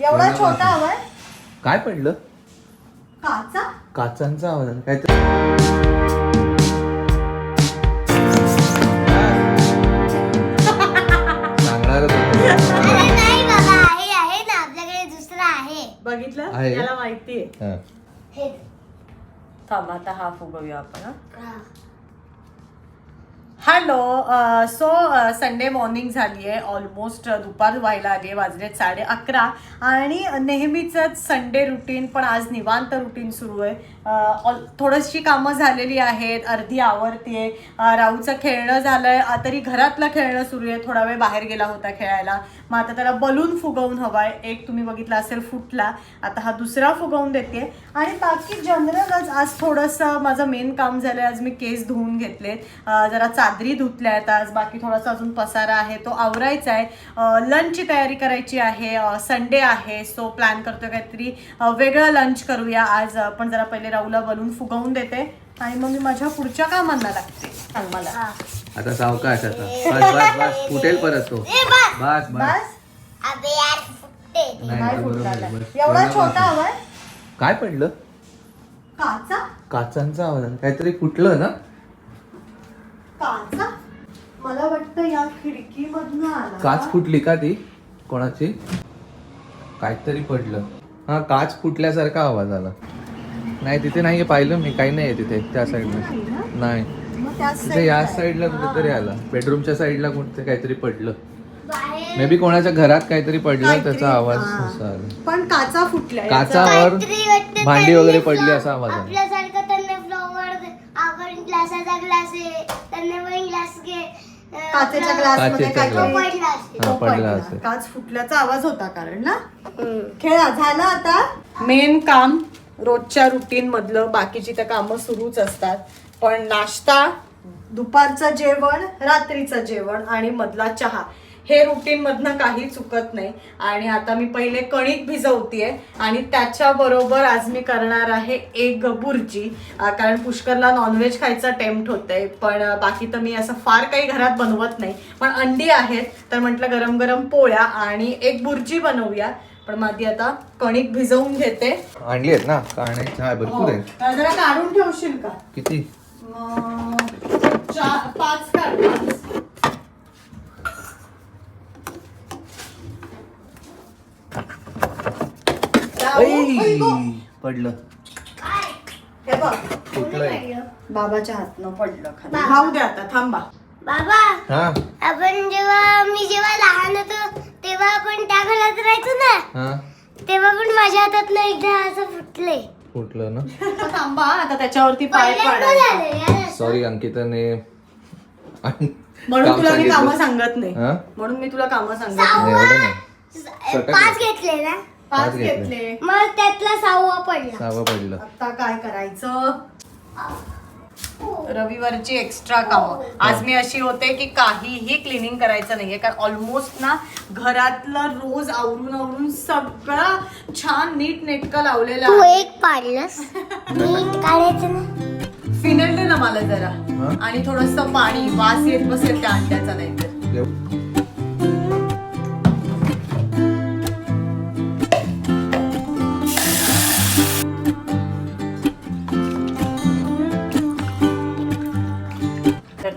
एवढा छोटा हवाय काय पडलं काचा काचांचा आवाज आला. काहीतरी सांगणारच होतो. अरे नाही बाबा आहे आहे ना आपल्याकडे दुसरा आहे बघितलं आहे. याला माहितीये हा. हे थांब आता हा फुगवूया आपण हा. हा. हॅलो सो संडे मॉर्निंग झाली आहे ऑलमोस्ट दुपार व्हायला आली आहे वाजले साडे अकरा. आणि नेहमीचंच संडे रुटीन पण आज निवांत रुटीन सुरू आहे. थोडीशी कामं झालेली आहेत अर्धी आवडतीये राहूचं खेळणं झालंय. आहे तरी घरातलं खेळणं सुरू आहे. थोडा वेळ बाहेर गेला होता खेळायला. मग आता त्याला बलून फुगवून हवाय. एक तुम्ही बघितला असेल फुटला. आता हा दुसरा फुगवून देते आणि बाकी जनरलच आज थोडंसं माझं मेन काम झालं आहे आज मी केस धुवून घेतले. जरा चादरी धुतल्या आहेत आज. बाकी थोडासा अजून पसारा आहे. तो आवरायचा आहे लंचची तयारी करायची आहे. संडे आहे. सो प्लॅन करतो काहीतरी वेगळं लंच करूया. आज पण जरा पहिले राहूला बलून फुगवून देते. आणि मग मी माझ्या पुढच्या कामांना लागते. सांग मला. आता सावकाश आता. बस बस बस. फुटेल परत तो. बस. बस बस. बस. अबे यार फुटते. नाही, नाही बरोबर फुटला आहे, बस. एवढा छोटा. हवाय काय पडलं? काचा? काचांचा आवाज. आला. काहीतरी फुटलं ना? काचा? मला वाटतं या खिडकीमधनं आला. काच फुटली का ती? कोणाची? काहीतरी पडलं. हा काच फुटल्यासारखा आवाज आला. नाही तिथे नाही पाहिलं मी काही नाही तिथे त्या साईडला नाही तिथे या साईडला आहे. कुठेतरी आला बेडरूमच्या साईडला कुठे काहीतरी पडलं बाहेर मे बी कोणाच्या घरात काहीतरी पडलं त्याचा आवाज. असा आला पण काचा फुटल्या याचा. काचावर भांडी वगैरे पडली असा आवाज आला आपल्यासारखं त्यांना फ्लॉवर आपण ग्लासाचा ग्लास आहे त्यांना पण ग्लास घे अं, काचेच्या आपला- ग्लासमध्ये काचेच्या काहीतरी तो पडला असेल. हा, तो पडला पडला. असेल. काच फुटल्याचा आवाज होता कारण ना. खेळा झालं आता मेन काम रोजच्या रुटीन मधलं बाकीची तर कामं सुरूच असतात. पण नाश्ता दुपारचं जेवण रात्रीचं जेवण आणि मधला चहा हे रुटीनमधनं काही चुकत नाही. आणि आता मी पहिले कणिक भिजवतीये आणि त्याच्याबरोबर आज मी करणार आहे एक बुर्जी. कारण पुष्करला नॉनव्हेज खायचं टेम्प्ट होतंय. पण बाकी तर मी असं फार काही घरात बनवत नाही. पण अंडी आहेत तर म्हटलं गरम गरम पोळ्या आणि एक बुर्जी बनवूया. पण माझी आता कणिक भिजवून घेते. आणली आहेत ना हा भरपूर आहे अं, जरा काढून ठेवशील का? किती? मग चार पाच काढ पाच. ऐ, ऐ गो. पडलं. काय? हे बघ. बाबाच्या हातनं पडलं खाली. दे आता थांबा. बाबा. हा? आपण जेव्हा मी जेव्हा लहान होतो तेव्हा आपण त्या घरात राहायचो ना हा तेव्हा पण माझ्या हातात एकदा असं फुटले फुटलं ना आता थांबा आता त्याच्यावरती पाय पहिल्यांदा पाडायचा झालं यार असं. सॉरी अंकिताने म्हणून काम तुला मी सांगितलं. कामं सांगत नाही हा? म्हणून मी तुला कामं सांगत. नाही नाही, एवढं नाही सटक पाच. घेतले ना पाच पाच घेतले. घेतले मग त्यातला सहावा पडला सहावं पडलं आता काय करायचं रविवारची एक्स्ट्रा कामं. आज मी अशी होते की काहीही क्लिनिंग करायचं नाहीये कारण ऑलमोस्ट ना घरातलं रोज आवरून आवरून सगळं छान नीट नेटकं लावलेलं तू आहे. एक पाडलंस. नीट काढायचं ना फिनल दे ना मला जरा. हा? आणि थोडस पाणी वास येत बसेल त्या अंड्याचा नाही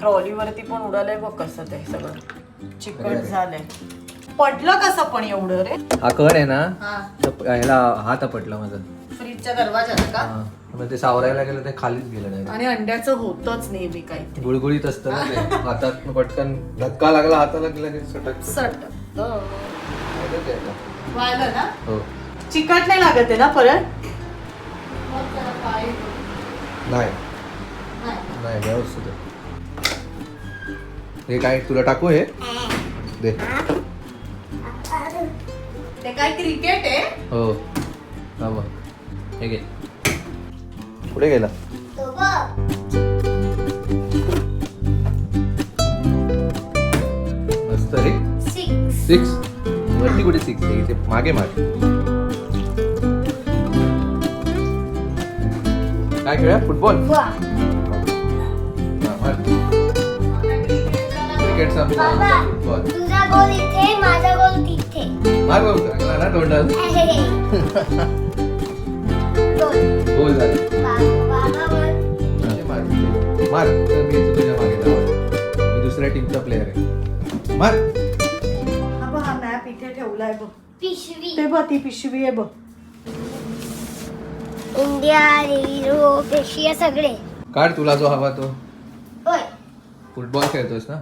ट्रॉलीवरती पण उडालंय बघ कसं ते सगळं. चिकट झालंय. पडलं कसं पण एवढं रे? हा कण आहे ना. हा. तर ह्याला हात पडला माझा. फ्रीजच्या दरवाजाला का? हा. मग ते सावरायला गेलं ते खालीच गेलं नाही. आणि अंड्याचं होतच नेहमी काहीतरी. गुळगुळीत असतं ना ते. हातात पटकन धक्का लागला हाताला की लगेच सटक सट माहितीच आहे का? व्हायला ना? हो. चिकट नाही लागत आहे ना परत? नाही. नाही व्यवस्थित आहे. हे काय तुला टाकू हे? दे. ते काय क्रिकेट आहे? हो. हा बघ. हे घे. कुठे गेला? तो बघ मस्त रे. सिक्स सिक्स वरती कुठे सिक्स आहे इथे मागे मागे. काय खेळूया? फुटबॉल हा. क्रिकेट संपला बाबा तुझा गोल इथे माझा गोल तिथे. मार भाऊ चांगला ना तोंडात गोल. गोल झाला. बाबा मार मार. तर मी तुझ्या मागे धावत. मी दुसऱ्या टीमचा प्लेअर आहे. मार. हा बघ हा मॅप इथे ठेवलाय बघ. पिशवी. ते बघ ती पिशवी आहे बघ. इंडिया युरोप एशिया सगळे. काढ तुला जो हवा तो. फुटबॉल खेळतोस ना? हा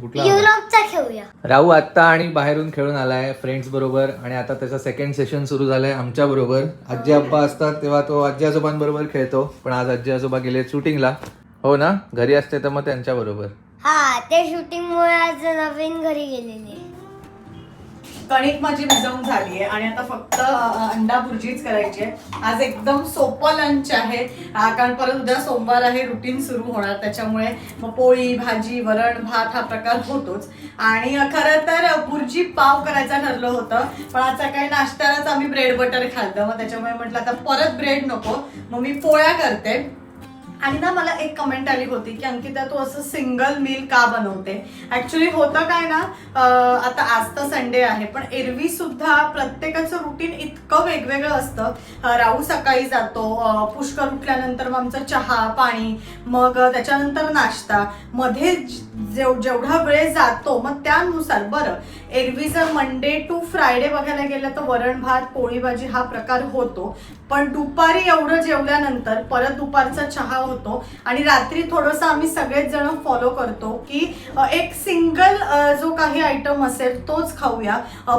कुठला? युरोपचा खेळूया. राहू आत्ता आणि बाहेरून खेळून आलाय फ्रेंड्स बरोबर. आणि आता त्याचा सेकंड सेशन सुरू झालाय आमच्या बरोबर. आजी आब्बा असतात तेव्हा तो आजी आजोबांबरोबर खेळतो. पण आज आजी आजोबा गेले शूटिंगला हो ना? घरी असते तर मग त्यांच्या बरोबर. हा ते शूटिंग मुळे आज नवीन घरी गेलेले. कणिक माझी भिजवून झाली आहे आणि आता फक्त अंडा भुर्जीच करायची आहे. आज एकदम सोपं लंच आहे. कारण परत उद्या सोमवार आहे रुटीन सुरू होणार. त्याच्यामुळे मग पोळी भाजी वरण भात हा प्रकार होतोच. आणि खरं तर भुर्जी पाव करायचं ठरलं होतं. पण आज सकाळी नाश्त्यालाच आम्ही ब्रेड बटर खाल्लं. मग त्याच्यामुळे म्हटलं आता परत ब्रेड नको. मग मी पोळ्या करते. आणि ना मला एक कमेंट आली होती की अंकिता तू असं सिंगल मील का बनवते? ऍक्च्युली होतं काय ना आता आज तर संडे आहे पण एरवी सुद्धा प्रत्येकाचं रुटीन इतकं वेगवेगळं असतं. राहू सकाळी जातो पुष्कर उठल्यानंतर मग आमचा चहा पाणी मग त्याच्यानंतर नाश्ता. मध्ये जेव जेवढा वेळ जातो मग त्यानुसार बरं. एरवी जर मंडे टू फ्रायडे बघायला गेलं तर वरण भात पोळी भाजी हा प्रकार होतो. पण दुपारी एवढं जेवल्यानंतर परत दुपारचा चहा होतो. आणि रात्री थोडंसं आम्ही सगळेच जण फॉलो करतो की एक सिंगल जो काही आयटम असेल तोच खाऊया.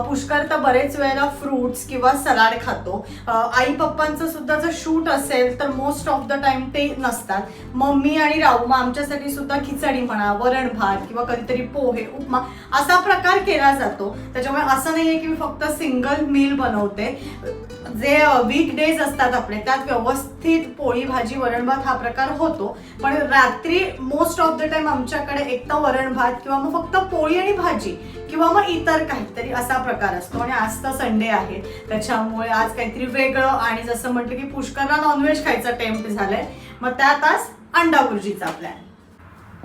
पुष्कर तर बरेच वेळेला फ्रुट्स किंवा सलाड खातो. आई पप्पांचं सुद्धा जर शूट असेल तर मोस्ट ऑफ द टाइम ते नसतात. मम्मी आणि राहू मग आमच्यासाठी सुद्धा खिचडी म्हणा वरण भात किंवा कधीतरी पोहे उपमा असा प्रकार केला जातो. त्याच्यामुळे असं नाहीये की मी फक्त सिंगल मील बनवते. जे वीक डेज असतात आपले त्यात व्यवस्थित पोळी भाजी वरण भात हा प्रकार होतो. पण रात्री मोस्ट ऑफ द टाइम आमच्याकडे एक तर वरण भात किंवा मग फक्त पोळी आणि भाजी किंवा मग इतर काहीतरी असा प्रकार असतो. आणि आज तर संडे आहे. त्याच्यामुळे आज काहीतरी वेगळं आणि जसं म्हटलं की पुष्करला नॉनव्हेज खायचा टेम्प झालाय. मग त्यात आज अंडा भुर्जीचा प्लॅन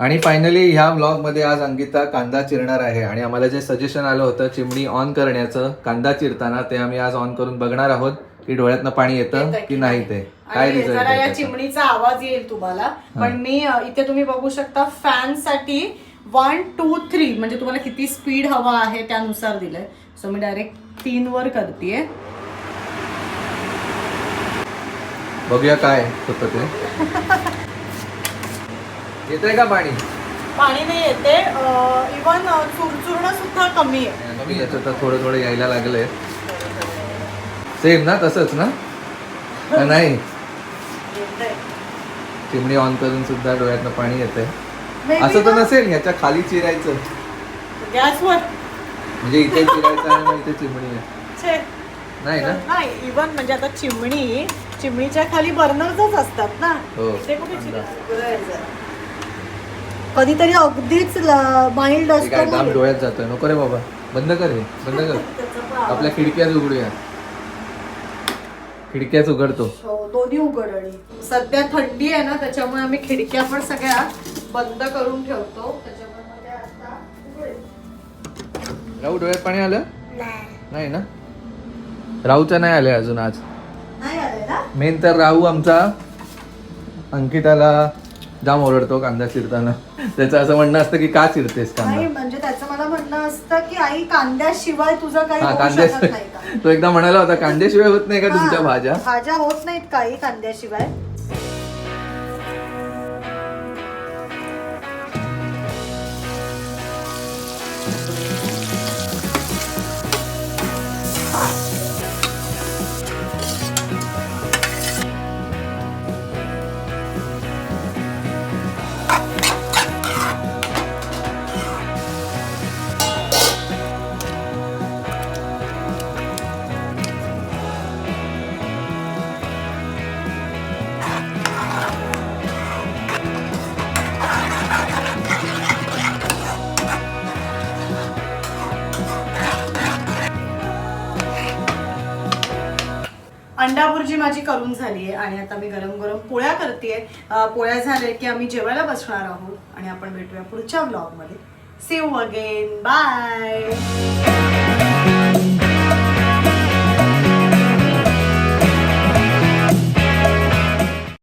आणि फायनली ह्या व्लॉगमध्ये आज अंकिता कांदा चिरणार आहे आणि आम्हाला जे सजेशन आलं होतं चिमणी ऑन करण्याचं कांदा चिरताना ते आम्ही आज ऑन करून बघणार आहोत की डोळ्यातनं पाणी येतं की नाही ते? काय जरा या चिमणीचा आवाज येईल तुम्हाला. पण मी अ, इथे तुम्ही बघू शकता फॅनसाठी वन टू थ्री म्हणजे तुम्हाला किती स्पीड हवा आहे त्यानुसार दिलंय. सो मी डायरेक्ट तीन वर करतेय. बघूया काय होतं ते. येतंय का पाणी? पाणी नाही येते. इवन चुरचुरणं सुद्धा कमी आहे. कमी येतं. तर थोडं थोडं यायला लागलंय. सेम ना तसंच ना? का नाही. येतंय. चिमणी ऑन करून सुद्धा डोळ्यातनं पाणी येतंय. Maybe असं तर ना. नसेल ह्याच्या खाली चिरायचं. गॅसवर. म्हणजे इथे चिरायचं आणि मग इथे चिमणी आहे. छे. नाही ना? नाही इवन म्हणजे आता चिमणी चिमणीच्या खाली बर्नरच असतात ना? हो. ते कुठे चिरायचं? कधीतरी अगदीच माइल्ड ते काय असतो. डोळ्यात जातोय नको रे बाबा. बंद कर हे. बंद कर. आपल्या खिडक्याच उघडूया. खिडक्याच उघडतो. हो, दोन्ही उघड आणि सध्या थंडी आहे ना त्याच्यामुळे आम्ही खिडक्या पण सगळ्या बंद करून ठेवतो. त्याच्यामुळे मग त्या आता उघडेल. राहू डोळ्यात पाणी आलं? नाही. नाही ना? राहूचं नाही आलंय अजून आज. नाही ना? मेन तर राहू आमचा. अंकिताला जाम ओरडतो कांदा चिरताना. त्याचं असं म्हणणं असतं की का चिरतेस नाही कांदा म्हणजे त्याचं मला म्हणणं असतं की आई कांद्याशिवाय तुझं काही हा होऊ शकत नाही का? कांद्या तो एकदा म्हणाला होता कांद्याशिवाय होत नाही का तुमच्या हा, भाज्या? भाज्या होत नाहीत काही कांद्याशिवाय. अंडा भुर्जी माझी करून झाली आहे आणि आता मी गरम गरम पोळ्या करते पोळ्या झाल्या की आम्ही जेवायला बसणार आहोत आणि आपण भेटूया पुढच्या ब्लॉगमध्ये सेव अगेन बाय